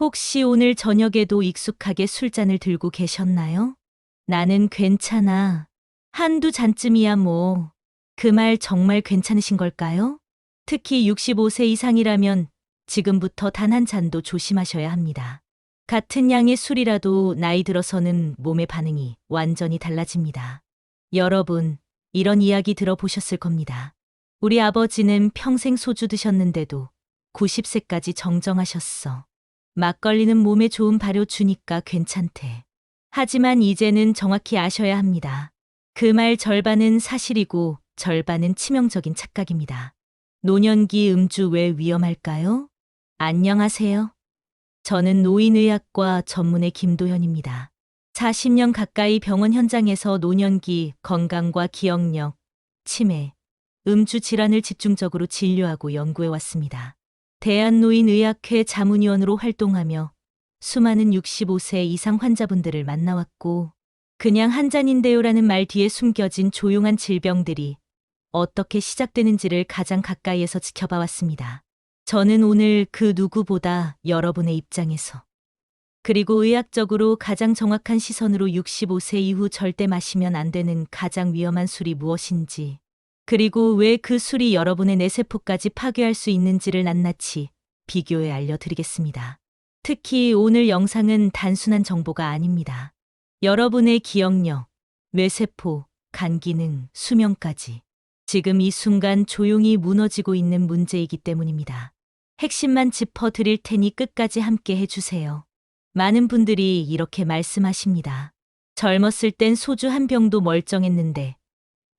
혹시 오늘 저녁에도 익숙하게 술잔을 들고 계셨나요? 나는 괜찮아. 한두 잔쯤이야 뭐. 그 말 정말 괜찮으신 걸까요? 특히 65세 이상이라면 지금부터 단 한 잔도 조심하셔야 합니다. 같은 양의 술이라도 나이 들어서는 몸의 반응이 완전히 달라집니다. 여러분, 이런 이야기 들어보셨을 겁니다. 우리 아버지는 평생 소주 드셨는데도 90세까지 정정하셨어. 막걸리는 몸에 좋은 발효 주니까 괜찮대. 하지만 이제는 정확히 아셔야 합니다. 그 말 절반은 사실이고 절반은 치명적인 착각입니다. 노년기 음주 왜 위험할까요? 안녕하세요. 저는 노인의학과 전문의 김도현입니다. 40년 가까이 병원 현장에서 노년기 건강과 기억력, 치매, 음주 질환을 집중적으로 진료하고 연구해 왔습니다. 대한노인의학회 자문위원으로 활동하며 수많은 65세 이상 환자분들을 만나왔고, 그냥 한 잔인데요라는 말 뒤에 숨겨진 조용한 질병들이 어떻게 시작되는지를 가장 가까이에서 지켜봐 왔습니다. 저는 오늘 그 누구보다 여러분의 입장에서 그리고 의학적으로 가장 정확한 시선으로 65세 이후 절대 마시면 안 되는 가장 위험한 술이 무엇인지, 그리고 왜 그 술이 여러분의 뇌세포까지 파괴할 수 있는지를 낱낱이 비교해 알려드리겠습니다. 특히 오늘 영상은 단순한 정보가 아닙니다. 여러분의 기억력, 뇌세포, 간 기능, 수명까지 지금 이 순간 조용히 무너지고 있는 문제이기 때문입니다. 핵심만 짚어 드릴 테니 끝까지 함께 해주세요. 많은 분들이 이렇게 말씀하십니다. 젊었을 땐 소주 한 병도 멀쩡했는데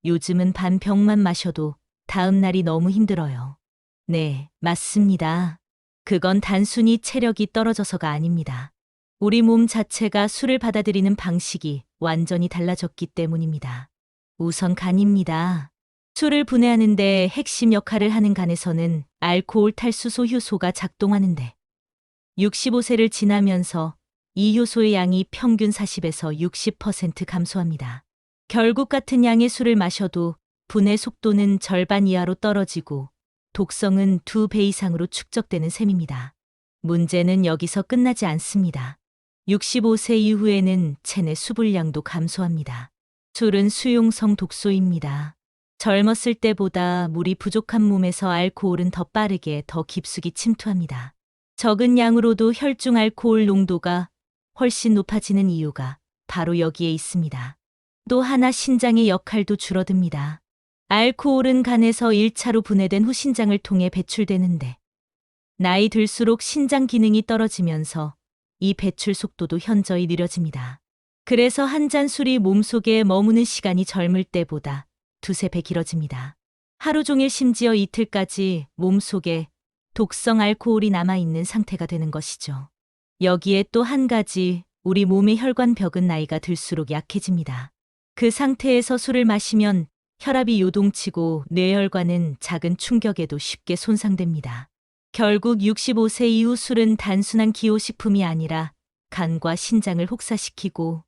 요즘은 반 병만 마셔도 다음 날이 너무 힘들어요. 네, 맞습니다. 그건 단순히 체력이 떨어져서가 아닙니다. 우리 몸 자체가 술을 받아들이는 방식이 완전히 달라졌기 때문입니다. 우선 간입니다. 술을 분해하는데 핵심 역할을 하는 간에서는 알코올 탈수소 효소가 작동하는데 65세를 지나면서 이 효소의 양이 평균 40에서 60% 감소합니다. 결국 같은 양의 술을 마셔도 분해 속도는 절반 이하로 떨어지고 독성은 두 배 이상으로 축적되는 셈입니다. 문제는 여기서 끝나지 않습니다. 65세 이후에는 체내 수분량도 감소합니다. 술은 수용성 독소입니다. 젊었을 때보다 물이 부족한 몸에서 알코올은 더 빠르게 더 깊숙이 침투합니다. 적은 양으로도 혈중 알코올 농도가 훨씬 높아지는 이유가 바로 여기에 있습니다. 또 하나 신장의 역할도 줄어듭니다. 알코올은 간에서 1차로 분해된 후 신장을 통해 배출되는데 나이 들수록 신장 기능이 떨어지면서 이 배출 속도도 현저히 느려집니다. 그래서 한 잔 술이 몸속에 머무는 시간이 젊을 때보다 두세 배 길어집니다. 하루 종일 심지어 이틀까지 몸속에 독성 알코올이 남아있는 상태가 되는 것이죠. 여기에 또 한 가지 우리 몸의 혈관 벽은 나이가 들수록 약해집니다. 그 상태에서 술을 마시면 혈압이 요동치고 뇌혈관은 작은 충격에도 쉽게 손상됩니다. 결국 65세 이후 술은 단순한 기호식품이 아니라 간과 신장을 혹사시키고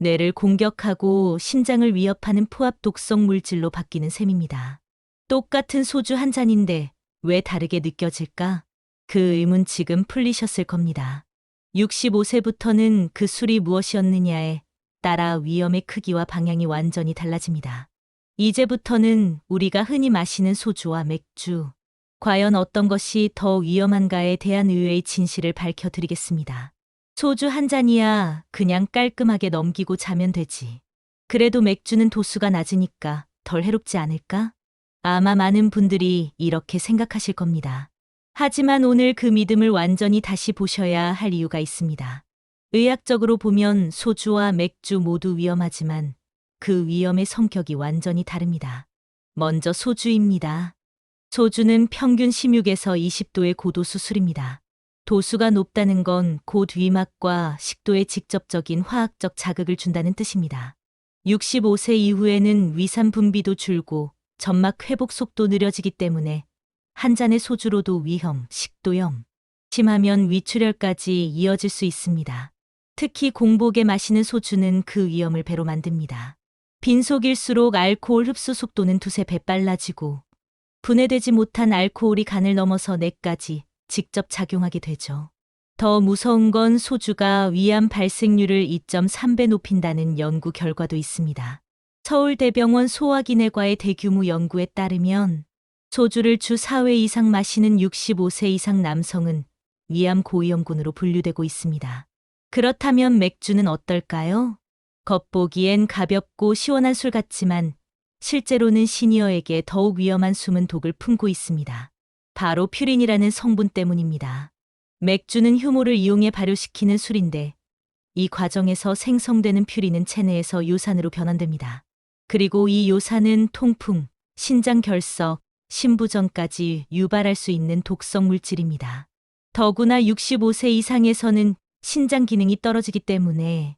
뇌를 공격하고 신장을 위협하는 포압 독성 물질로 바뀌는 셈입니다. 똑같은 소주 한 잔인데 왜 다르게 느껴질까? 그 의문 지금 풀리셨을 겁니다. 65세부터는 그 술이 무엇이었느냐에 따라 위험의 크기와 방향이 완전히 달라집니다. 이제부터는 우리가 흔히 마시는 소주와 맥주, 과연 어떤 것이 더 위험한가에 대한 의외의 진실을 밝혀드리겠습니다. 소주 한 잔이야 그냥 깔끔하게 넘기고 자면 되지. 그래도 맥주는 도수가 낮으니까 덜 해롭지 않을까? 아마 많은 분들이 이렇게 생각하실 겁니다. 하지만 오늘 그 믿음을 완전히 다시 보셔야 할 이유가 있습니다. 의학적으로 보면 소주와 맥주 모두 위험하지만 그 위험의 성격이 완전히 다릅니다. 먼저 소주입니다. 소주는 평균 16에서 20도의 고도 수 술입니다. 도수가 높다는 건곧 위막과 식도에 직접적인 화학적 자극을 준다는 뜻입니다. 65세 이후에는 위산 분비도 줄고 점막 회복 속도 느려지기 때문에 한 잔의 소주로도 위험, 식도염, 심하면 위출혈까지 이어질 수 있습니다. 특히 공복에 마시는 소주는 그 위험을 배로 만듭니다. 빈속일수록 알코올 흡수 속도는 두세 배 빨라지고 분해되지 못한 알코올이 간을 넘어서 뇌까지 직접 작용하게 되죠. 더 무서운 건 소주가 위암 발생률을 2.3배 높인다는 연구 결과도 있습니다. 서울대병원 소화기내과의 대규모 연구에 따르면 소주를 주 4회 이상 마시는 65세 이상 남성은 위암 고위험군으로 분류되고 있습니다. 그렇다면 맥주는 어떨까요? 겉보기엔 가볍고 시원한 술 같지만 실제로는 시니어에게 더욱 위험한 숨은 독을 품고 있습니다. 바로 퓨린이라는 성분 때문입니다. 맥주는 효모를 이용해 발효시키는 술인데 이 과정에서 생성되는 퓨린은 체내에서 요산으로 변환됩니다. 그리고 이 요산은 통풍, 신장 결석, 신부전까지 유발할 수 있는 독성 물질입니다. 더구나 65세 이상에서는 신장 기능이 떨어지기 때문에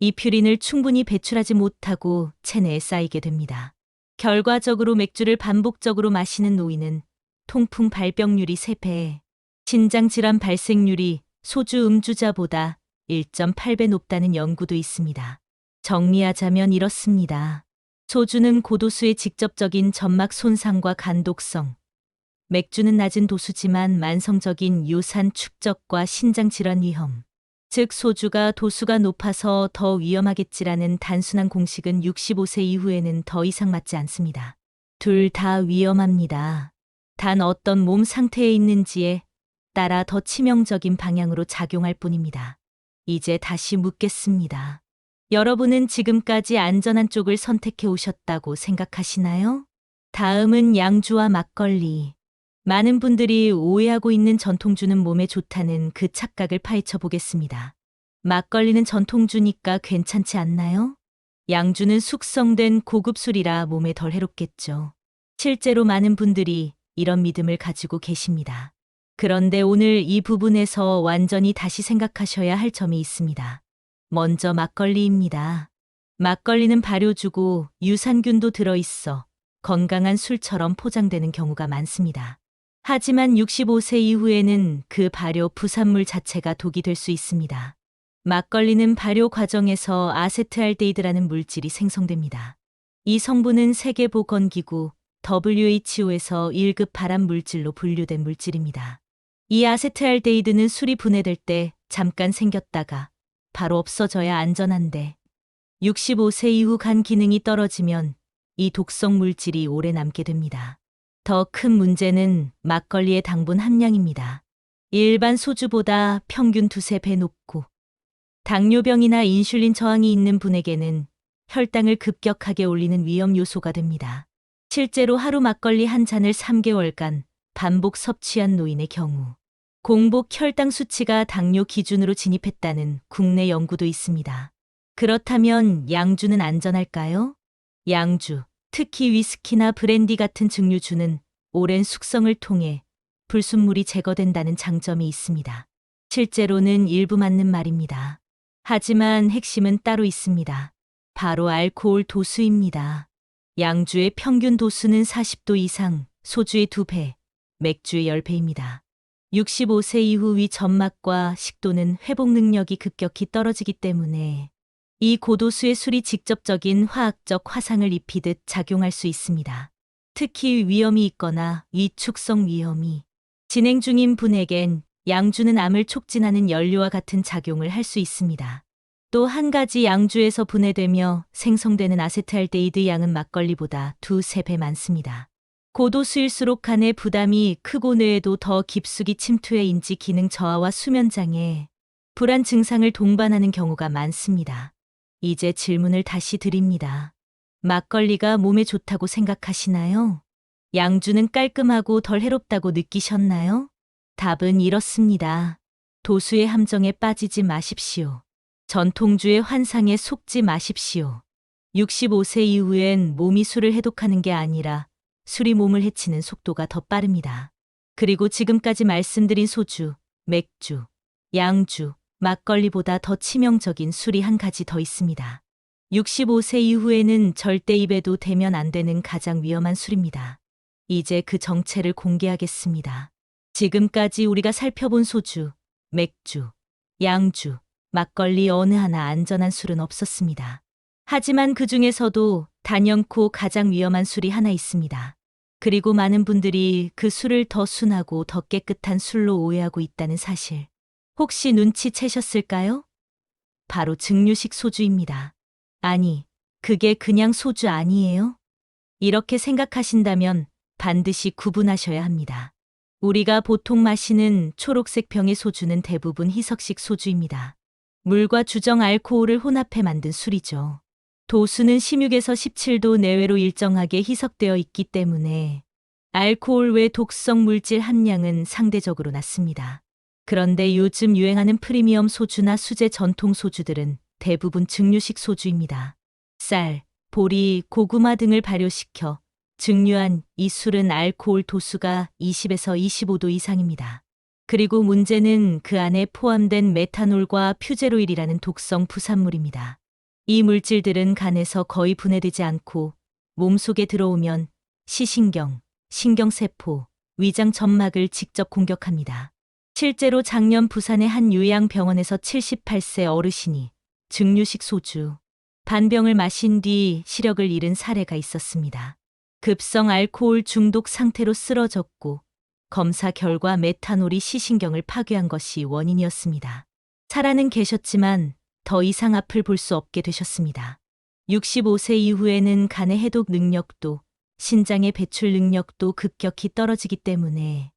이 퓨린을 충분히 배출하지 못하고 체내에 쌓이게 됩니다. 결과적으로 맥주를 반복적으로 마시는 노인은 통풍 발병률이 3배, 신장 질환 발생률이 소주 음주자보다 1.8배 높다는 연구도 있습니다. 정리하자면 이렇습니다. 소주는 고도수의 직접적인 점막 손상과 간독성, 맥주는 낮은 도수지만 만성적인 요산 축적과 신장 질환 위험, 즉 소주가 도수가 높아서 더 위험하겠지라는 단순한 공식은 65세 이후에는 더 이상 맞지 않습니다. 둘 다 위험합니다. 단 어떤 몸 상태에 있는지에 따라 더 치명적인 방향으로 작용할 뿐입니다. 이제 다시 묻겠습니다. 여러분은 지금까지 안전한 쪽을 선택해 오셨다고 생각하시나요? 다음은 양주와 막걸리. 많은 분들이 오해하고 있는 전통주는 몸에 좋다는 그 착각을 파헤쳐 보겠습니다. 막걸리는 전통주니까 괜찮지 않나요? 양주는 숙성된 고급 술이라 몸에 덜 해롭겠죠. 실제로 많은 분들이 이런 믿음을 가지고 계십니다. 그런데 오늘 이 부분에서 완전히 다시 생각하셔야 할 점이 있습니다. 먼저 막걸리입니다. 막걸리는 발효주고 유산균도 들어있어 건강한 술처럼 포장되는 경우가 많습니다. 하지만 65세 이후에는 그 발효 부산물 자체가 독이 될 수 있습니다. 막걸리는 발효 과정에서 아세트알데히드라는 물질이 생성됩니다. 이 성분은 세계보건기구 WHO에서 1급 발암 물질로 분류된 물질입니다. 이 아세트알데히드는 술이 분해될 때 잠깐 생겼다가 바로 없어져야 안전한데 65세 이후 간 기능이 떨어지면 이 독성 물질이 오래 남게 됩니다. 더 큰 문제는 막걸리의 당분 함량입니다. 일반 소주보다 평균 두세 배 높고 당뇨병이나 인슐린 저항이 있는 분에게는 혈당을 급격하게 올리는 위험 요소가 됩니다. 실제로 하루 막걸리 한 잔을 3개월간 반복 섭취한 노인의 경우 공복 혈당 수치가 당뇨 기준으로 진입했다는 국내 연구도 있습니다. 그렇다면 양주는 안전할까요? 양주, 특히 위스키나 브랜디 같은 증류주는 오랜 숙성을 통해 불순물이 제거된다는 장점이 있습니다. 실제로는 일부 맞는 말입니다. 하지만 핵심은 따로 있습니다. 바로 알코올 도수입니다. 양주의 평균 도수는 40도 이상, 소주의 2배, 맥주의 10배입니다. 65세 이후 위 점막과 식도는 회복 능력이 급격히 떨어지기 때문에 이 고도수의 술이 직접적인 화학적 화상을 입히듯 작용할 수 있습니다. 특히 위험이 있거나 위축성 위험이 진행 중인 분에겐 양주는 암을 촉진하는 연료와 같은 작용을 할 수 있습니다. 또 한 가지 양주에서 분해되며 생성되는 아세트알데히드 양은 막걸리보다 두세 배 많습니다. 고도수일수록 간의 부담이 크고 뇌에도 더 깊숙이 침투해 인지 기능 저하와 수면 장애, 불안 증상을 동반하는 경우가 많습니다. 이제 질문을 다시 드립니다. 막걸리가 몸에 좋다고 생각하시나요? 양주는 깔끔하고 덜 해롭다고 느끼셨나요? 답은 이렇습니다. 도수의 함정에 빠지지 마십시오. 전통주의 환상에 속지 마십시오. 65세 이후엔 몸이 술을 해독하는 게 아니라 술이 몸을 해치는 속도가 더 빠릅니다. 그리고 지금까지 말씀드린 소주, 맥주, 양주, 막걸리보다 더 치명적인 술이 한 가지 더 있습니다. 65세 이후에는 절대 입에도 대면 안 되는 가장 위험한 술입니다. 이제 그 정체를 공개하겠습니다. 지금까지 우리가 살펴본 소주, 맥주, 양주, 막걸리 어느 하나 안전한 술은 없었습니다. 하지만 그 중에서도 단연코 가장 위험한 술이 하나 있습니다. 그리고 많은 분들이 그 술을 더 순하고 더 깨끗한 술로 오해하고 있다는 사실. 혹시 눈치채셨을까요? 바로 증류식 소주입니다. 아니, 그게 그냥 소주 아니에요? 이렇게 생각하신다면 반드시 구분하셔야 합니다. 우리가 보통 마시는 초록색 병의 소주는 대부분 희석식 소주입니다. 물과 주정 알코올을 혼합해 만든 술이죠. 도수는 16에서 17도 내외로 일정하게 희석되어 있기 때문에 알코올 외 독성 물질 함량은 상대적으로 낮습니다. 그런데 요즘 유행하는 프리미엄 소주나 수제 전통 소주들은 대부분 증류식 소주입니다. 쌀, 보리, 고구마 등을 발효시켜 증류한 이 술은 알코올 도수가 20에서 25도 이상입니다. 그리고 문제는 그 안에 포함된 메탄올과 퓨제로일이라는 독성 부산물입니다. 이 물질들은 간에서 거의 분해되지 않고 몸속에 들어오면 시신경, 신경세포, 위장 점막을 직접 공격합니다. 실제로 작년 부산의 한 요양병원에서 78세 어르신이 증류식 소주, 반병을 마신 뒤 시력을 잃은 사례가 있었습니다. 급성 알코올 중독 상태로 쓰러졌고 검사 결과 메탄올이 시신경을 파괴한 것이 원인이었습니다. 살아는 계셨지만 더 이상 앞을 볼 수 없게 되셨습니다. 65세 이후에는 간의 해독 능력도 신장의 배출 능력도 급격히 떨어지기 때문에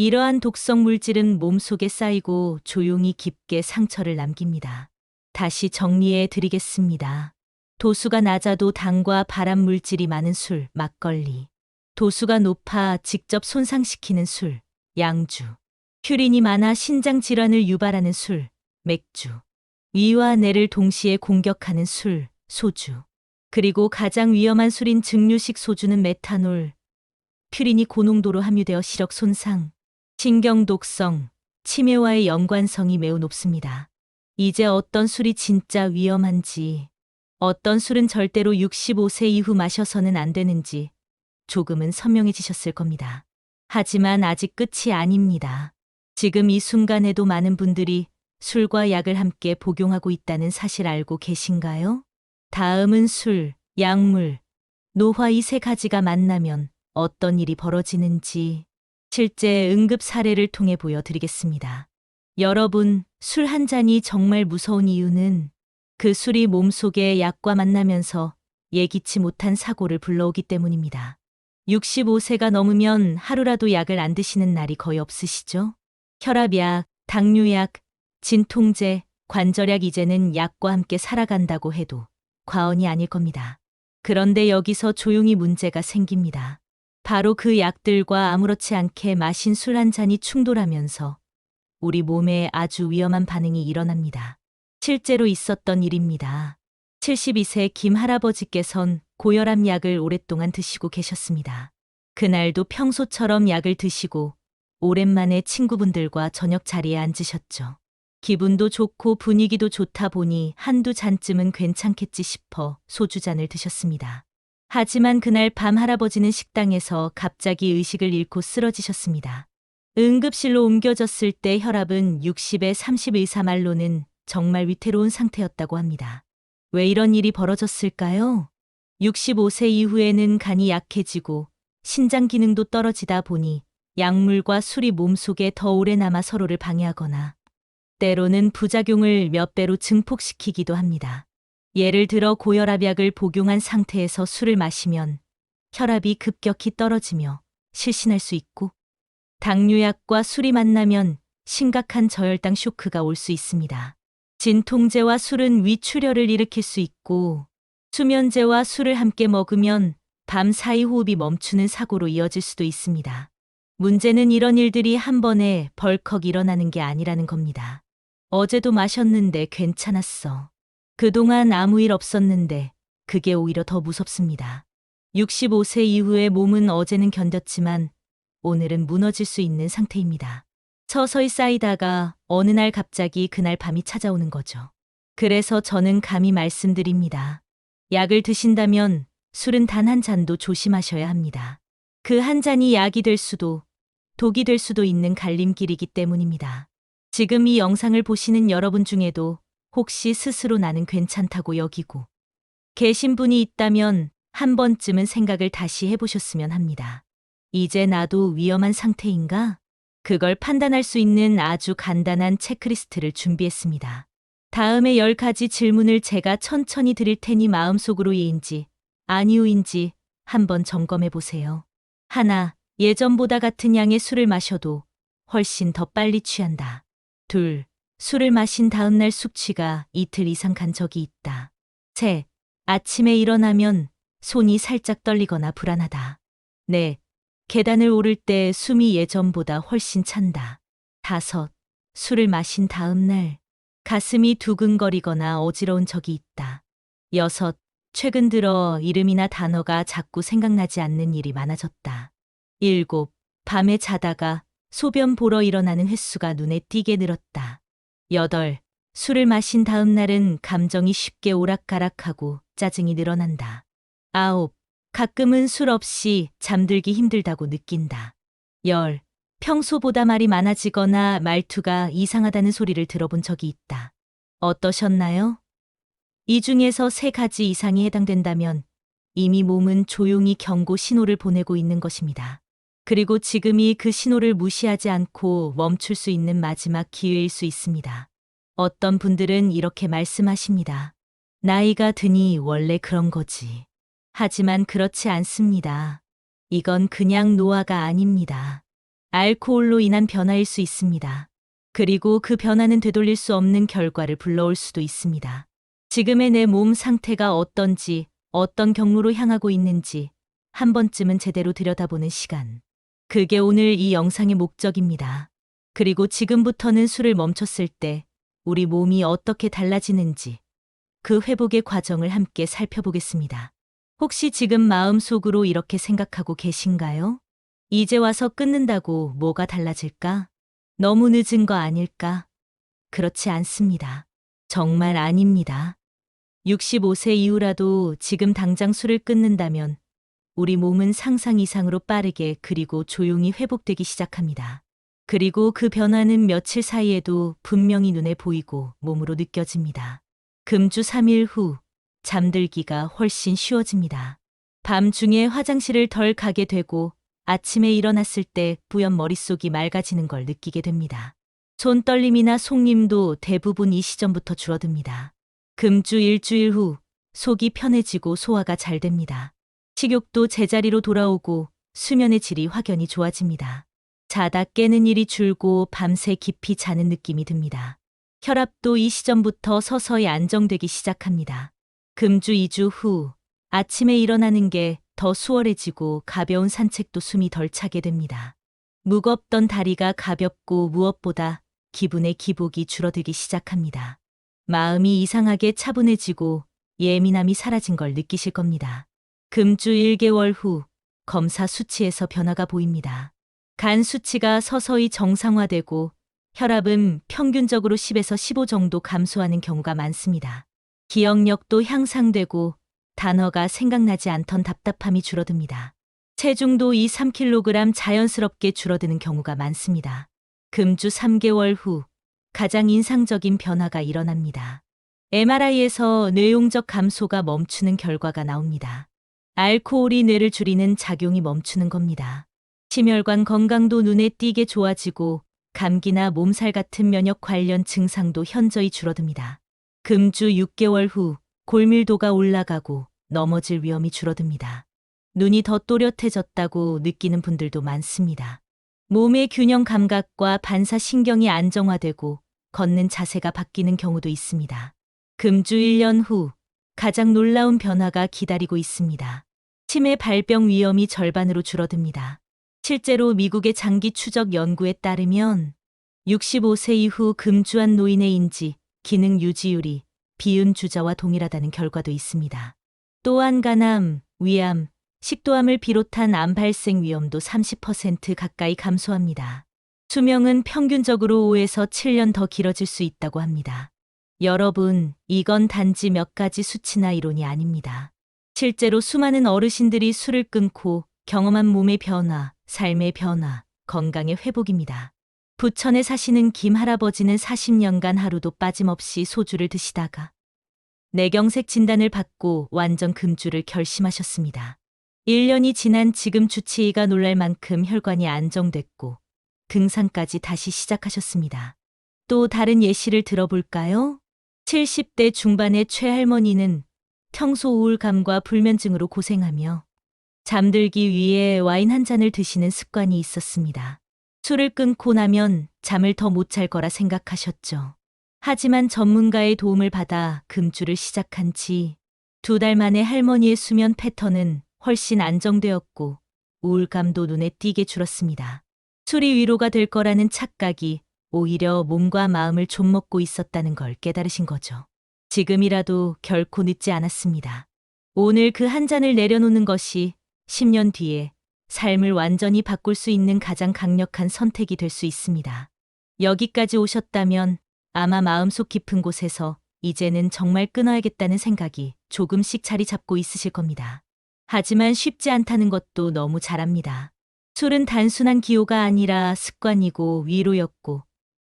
이러한 독성 물질은 몸속에 쌓이고 조용히 깊게 상처를 남깁니다. 다시 정리해 드리겠습니다. 도수가 낮아도 당과 발암 물질이 많은 술, 막걸리. 도수가 높아 직접 손상시키는 술, 양주. 퓨린이 많아 신장 질환을 유발하는 술, 맥주. 위와 뇌를 동시에 공격하는 술, 소주. 그리고 가장 위험한 술인 증류식 소주는 메탄올. 퓨린이 고농도로 함유되어 시력 손상, 신경 독성, 치매와의 연관성이 매우 높습니다. 이제 어떤 술이 진짜 위험한지, 어떤 술은 절대로 65세 이후 마셔서는 안 되는지 조금은 선명해지셨을 겁니다. 하지만 아직 끝이 아닙니다. 지금 이 순간에도 많은 분들이 술과 약을 함께 복용하고 있다는 사실 알고 계신가요? 다음은 술, 약물, 노화 이 세 가지가 만나면 어떤 일이 벌어지는지 실제 응급 사례를 통해 보여드리겠습니다. 여러분, 술 한 잔이 정말 무서운 이유는 그 술이 몸속에 약과 만나면서 예기치 못한 사고를 불러오기 때문입니다. 65세가 넘으면 하루라도 약을 안 드시는 날이 거의 없으시죠? 혈압약, 당뇨약, 진통제, 관절약 이제는 약과 함께 살아간다고 해도 과언이 아닐 겁니다. 그런데 여기서 조용히 문제가 생깁니다. 바로 그 약들과 아무렇지 않게 마신 술 한 잔이 충돌하면서 우리 몸에 아주 위험한 반응이 일어납니다. 실제로 있었던 일입니다. 72세 김 할아버지께선 고혈압 약을 오랫동안 드시고 계셨습니다. 그날도 평소처럼 약을 드시고 오랜만에 친구분들과 저녁 자리에 앉으셨죠. 기분도 좋고 분위기도 좋다 보니 한두 잔쯤은 괜찮겠지 싶어 소주잔을 드셨습니다. 하지만 그날 밤 할아버지는 식당에서 갑자기 의식을 잃고 쓰러지셨습니다. 응급실로 옮겨졌을 때 혈압은 60에 30 의사말로는 정말 위태로운 상태였다고 합니다. 왜 이런 일이 벌어졌을까요? 65세 이후에는 간이 약해지고 신장 기능도 떨어지다 보니 약물과 술이 몸속에 더 오래 남아 서로를 방해하거나 때로는 부작용을 몇 배로 증폭시키기도 합니다. 예를 들어 고혈압약을 복용한 상태에서 술을 마시면 혈압이 급격히 떨어지며 실신할 수 있고 당뇨약과 술이 만나면 심각한 저혈당 쇼크가 올 수 있습니다. 진통제와 술은 위출혈을 일으킬 수 있고 수면제와 술을 함께 먹으면 밤 사이 호흡이 멈추는 사고로 이어질 수도 있습니다. 문제는 이런 일들이 한 번에 벌컥 일어나는 게 아니라는 겁니다. 어제도 마셨는데 괜찮았어. 그동안 아무 일 없었는데 그게 오히려 더 무섭습니다. 65세 이후에 몸은 어제는 견뎠지만 오늘은 무너질 수 있는 상태입니다. 서서히 쌓이다가 어느 날 갑자기 그날 밤이 찾아오는 거죠. 그래서 저는 감히 말씀드립니다. 약을 드신다면 술은 단 한 잔도 조심하셔야 합니다. 그 한 잔이 약이 될 수도 독이 될 수도 있는 갈림길이기 때문입니다. 지금 이 영상을 보시는 여러분 중에도 혹시 스스로 나는 괜찮다고 여기고 계신 분이 있다면 한 번쯤은 생각을 다시 해보셨으면 합니다. 이제 나도 위험한 상태인가? 그걸 판단할 수 있는 아주 간단한 체크리스트를 준비했습니다. 다음에 10가지 질문을 제가 천천히 드릴 테니 마음속으로 예인지 아니오인지 한번 점검해 보세요. 하나, 예전보다 같은 양의 술을 마셔도 훨씬 더 빨리 취한다. 둘, 술을 마신 다음날 숙취가 이틀 이상 간 적이 있다. 셋, 아침에 일어나면 손이 살짝 떨리거나 불안하다. 넷, 계단을 오를 때 숨이 예전보다 훨씬 찬다. 다섯, 술을 마신 다음날 가슴이 두근거리거나 어지러운 적이 있다. 여섯, 최근 들어 이름이나 단어가 자꾸 생각나지 않는 일이 많아졌다. 일곱, 밤에 자다가 소변 보러 일어나는 횟수가 눈에 띄게 늘었다. 여덟, 술을 마신 다음 날은 감정이 쉽게 오락가락하고 짜증이 늘어난다. 아홉, 가끔은 술 없이 잠들기 힘들다고 느낀다. 열, 평소보다 말이 많아지거나 말투가 이상하다는 소리를 들어본 적이 있다. 어떠셨나요? 이 중에서 세 가지 이상이 해당된다면 이미 몸은 조용히 경고 신호를 보내고 있는 것입니다. 그리고 지금이 그 신호를 무시하지 않고 멈출 수 있는 마지막 기회일 수 있습니다. 어떤 분들은 이렇게 말씀하십니다. 나이가 드니 원래 그런 거지. 하지만 그렇지 않습니다. 이건 그냥 노화가 아닙니다. 알코올로 인한 변화일 수 있습니다. 그리고 그 변화는 되돌릴 수 없는 결과를 불러올 수도 있습니다. 지금의 내 몸 상태가 어떤지, 어떤 경로로 향하고 있는지 한 번쯤은 제대로 들여다보는 시간. 그게 오늘 이 영상의 목적입니다. 그리고 지금부터는 술을 멈췄을 때 우리 몸이 어떻게 달라지는지 그 회복의 과정을 함께 살펴보겠습니다. 혹시 지금 마음속으로 이렇게 생각하고 계신가요? 이제 와서 끊는다고 뭐가 달라질까? 너무 늦은 거 아닐까? 그렇지 않습니다. 정말 아닙니다. 65세 이후라도 지금 당장 술을 끊는다면 우리 몸은 상상 이상으로 빠르게 그리고 조용히 회복되기 시작합니다. 그리고 그 변화는 며칠 사이에도 분명히 눈에 보이고 몸으로 느껴집니다. 금주 3일 후 잠들기가 훨씬 쉬워집니다. 밤중에 화장실을 덜 가게 되고 아침에 일어났을 때 뿌연 머릿속이 맑아지는 걸 느끼게 됩니다. 손 떨림이나 속림도 대부분 이 시점부터 줄어듭니다. 금주 일주일 후 속이 편해지고 소화가 잘 됩니다. 식욕도 제자리로 돌아오고 수면의 질이 확연히 좋아집니다. 자다 깨는 일이 줄고 밤새 깊이 자는 느낌이 듭니다. 혈압도 이 시점부터 서서히 안정되기 시작합니다. 금주 2주 후 아침에 일어나는 게 더 수월해지고 가벼운 산책도 숨이 덜 차게 됩니다. 무겁던 다리가 가볍고 무엇보다 기분의 기복이 줄어들기 시작합니다. 마음이 이상하게 차분해지고 예민함이 사라진 걸 느끼실 겁니다. 금주 1개월 후 검사 수치에서 변화가 보입니다. 간 수치가 서서히 정상화되고 혈압은 평균적으로 10에서 15 정도 감소하는 경우가 많습니다. 기억력도 향상되고 단어가 생각나지 않던 답답함이 줄어듭니다. 체중도 2, 3kg 자연스럽게 줄어드는 경우가 많습니다. 금주 3개월 후 가장 인상적인 변화가 일어납니다. MRI에서 뇌용적 감소가 멈추는 결과가 나옵니다. 알코올이 뇌를 줄이는 작용이 멈추는 겁니다. 심혈관 건강도 눈에 띄게 좋아지고 감기나 몸살 같은 면역 관련 증상도 현저히 줄어듭니다. 금주 6개월 후 골밀도가 올라가고 넘어질 위험이 줄어듭니다. 눈이 더 또렷해졌다고 느끼는 분들도 많습니다. 몸의 균형 감각과 반사 신경이 안정화되고 걷는 자세가 바뀌는 경우도 있습니다. 금주 1년 후 가장 놀라운 변화가 기다리고 있습니다. 치매 발병 위험이 절반으로 줄어듭니다. 실제로 미국의 장기 추적 연구에 따르면 65세 이후 금주한 노인의 인지, 기능 유지율이 비은 주자와 동일하다는 결과도 있습니다. 또한 간암, 위암, 식도암을 비롯한 암 발생 위험도 30% 가까이 감소합니다. 수명은 평균적으로 5에서 7년 더 길어질 수 있다고 합니다. 여러분, 이건 단지 몇 가지 수치나 이론이 아닙니다. 실제로 수많은 어르신들이 술을 끊고 경험한 몸의 변화, 삶의 변화, 건강의 회복입니다. 부천에 사시는 김 할아버지는 40년간 하루도 빠짐없이 소주를 드시다가 뇌경색 진단을 받고 완전 금주를 결심하셨습니다. 1년이 지난 지금 주치의가 놀랄 만큼 혈관이 안정됐고 등산까지 다시 시작하셨습니다. 또 다른 예시를 들어볼까요? 70대 중반의 최할머니는 평소 우울감과 불면증으로 고생하며 잠들기 위해 와인 한 잔을 드시는 습관이 있었습니다. 술을 끊고 나면 잠을 더 못 잘 거라 생각하셨죠. 하지만 전문가의 도움을 받아 금주를 시작한 지 두 달 만에 할머니의 수면 패턴은 훨씬 안정되었고 우울감도 눈에 띄게 줄었습니다. 술이 위로가 될 거라는 착각이 오히려 몸과 마음을 좀먹고 있었다는 걸 깨달으신 거죠. 지금이라도 결코 늦지 않았습니다. 오늘 그 한 잔을 내려놓는 것이 10년 뒤에 삶을 완전히 바꿀 수 있는 가장 강력한 선택이 될 수 있습니다. 여기까지 오셨다면 아마 마음속 깊은 곳에서 이제는 정말 끊어야겠다는 생각이 조금씩 자리 잡고 있으실 겁니다. 하지만 쉽지 않다는 것도 너무 잘 압니다. 술은 단순한 기호가 아니라 습관이고 위로였고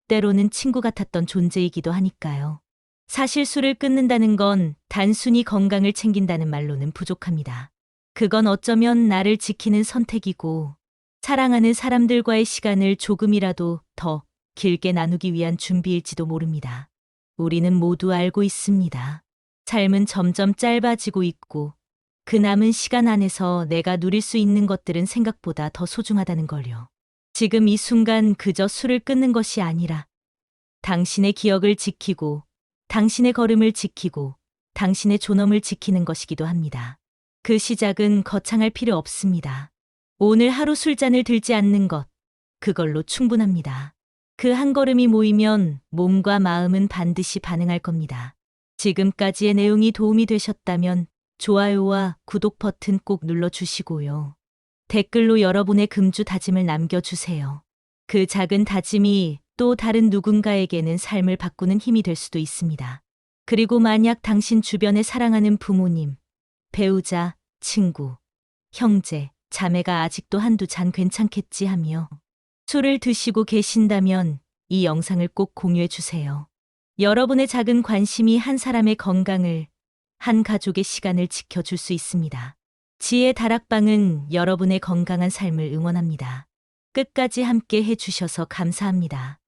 때로는 친구 같았던 존재이기도 하니까요. 사실 술을 끊는다는 건 단순히 건강을 챙긴다는 말로는 부족합니다. 그건 어쩌면 나를 지키는 선택이고 사랑하는 사람들과의 시간을 조금이라도 더 길게 나누기 위한 준비일지도 모릅니다. 우리는 모두 알고 있습니다. 삶은 점점 짧아지고 있고 그 남은 시간 안에서 내가 누릴 수 있는 것들은 생각보다 더 소중하다는 걸요. 지금 이 순간 그저 술을 끊는 것이 아니라 당신의 기억을 지키고 당신의 걸음을 지키고 당신의 존엄을 지키는 것이기도 합니다. 그 시작은 거창할 필요 없습니다. 오늘 하루 술잔을 들지 않는 것, 그걸로 충분합니다. 그 한 걸음이 모이면 몸과 마음은 반드시 반응할 겁니다. 지금까지의 내용이 도움이 되셨다면 좋아요와 구독 버튼 꼭 눌러주시고요. 댓글로 여러분의 금주 다짐을 남겨주세요. 그 작은 다짐이 또 다른 누군가에게는 삶을 바꾸는 힘이 될 수도 있습니다. 그리고 만약 당신 주변에 사랑하는 부모님, 배우자, 친구, 형제, 자매가 아직도 한두 잔 괜찮겠지 하며 술을 드시고 계신다면 이 영상을 꼭 공유해 주세요. 여러분의 작은 관심이 한 사람의 건강을, 한 가족의 시간을 지켜줄 수 있습니다. 지혜 다락방은 여러분의 건강한 삶을 응원합니다. 끝까지 함께 해주셔서 감사합니다.